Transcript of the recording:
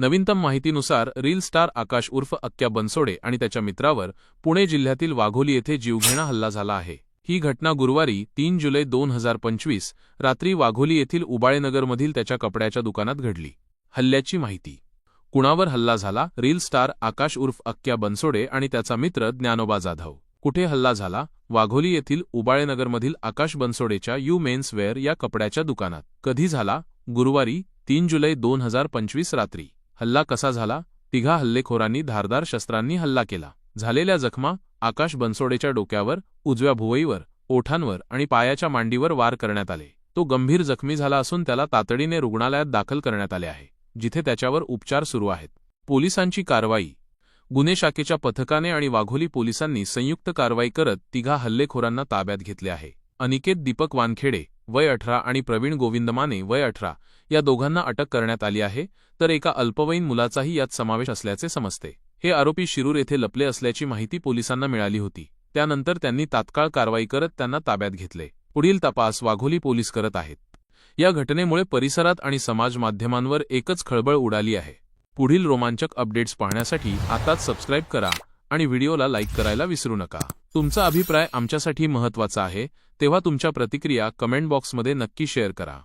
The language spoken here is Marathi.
नवीनतम माहितीनुसार रील स्टार आकाश उर्फ अक्क्या बनसोडे आणि त्याच्या मित्रावर पुणे जिल्ह्यातील वाघोली येथे जीवघेणा हल्ला झाला आहे. ही घटना गुरुवारी तीन जुलै दोन हजार पंचवीस रात्री वाघोली येथील उबाळेनगरमधील त्याच्या कपड्याच्या दुकानात घडली. हल्ल्याची माहिती. कुणावर हल्ला झाला? रील स्टार आकाश उर्फ अक्क्या बनसोडे आणि त्याचा मित्र ज्ञानोबा जाधव. कुठे हल्ला झाला? वाघोली येथील उबाळेनगरमधील आकाश बनसोडेच्या यू मेन्स वेअर या कपड्याच्या दुकानात. कधी झाला? गुरुवारी तीन जुलै दोन हजार पंचवीस रात्री. हल्ला कसा झाला? तिघा हल्लेखोरांनी धारदार शस्त्रांनी हल्ला केला. झालेल्या जखमा आकाश बनसोडेच्या डोक्यावर उजव्या भुवईवर ओठांवर आणि पायाच्या मांडीवर वार करण्यात आले. तो गंभीर जखमी झाला असून त्याला तातडीने रुग्णालयात दाखल करण्यात आले आहे जिथे त्याच्यावर उपचार सुरू आहेत. पोलिसांची कारवाई. गुन्हे शाखेच्या पथकाने आणि वाघोली पोलिसांनी संयुक्त कारवाई करत तिघा हल्लेखोरांना ताब्यात घेतले आहे. अनिकेत दीपक वानखेडे वय अठरा आणि प्रवीण गोविंदमाने वय अठरा या दोघांना अटक करण्यात आली आहे तर एका अल्पवयीन मुलाचाही यात समावेश असल्याचे समजते. हे आरोपी शिरूर येथे लपले असल्याची माहिती पोलिसांना मिळाली होती. त्यानंतर त्यांनी तात्काळ कारवाई करत त्यांना ताब्यात घेतले. पुढील तपास वाघोली पोलीस करत आहेत. या घटनेमुळे परिसरात आणि समाज माध्यमांवर एकच खळबळ उडाली आहे. पुढील रोमांचक अपडेट्स पाहण्यासाठी आताच सबस्क्राईब करा आणि व्हिडिओला लाईक करायला विसरू नका. तुमचा अभिप्राय आमच्यासाठी महत्त्वाचा आहे तेव्हा तुमच्या प्रतिक्रिया कमेंट बॉक्समध्ये नक्की शेअर करा.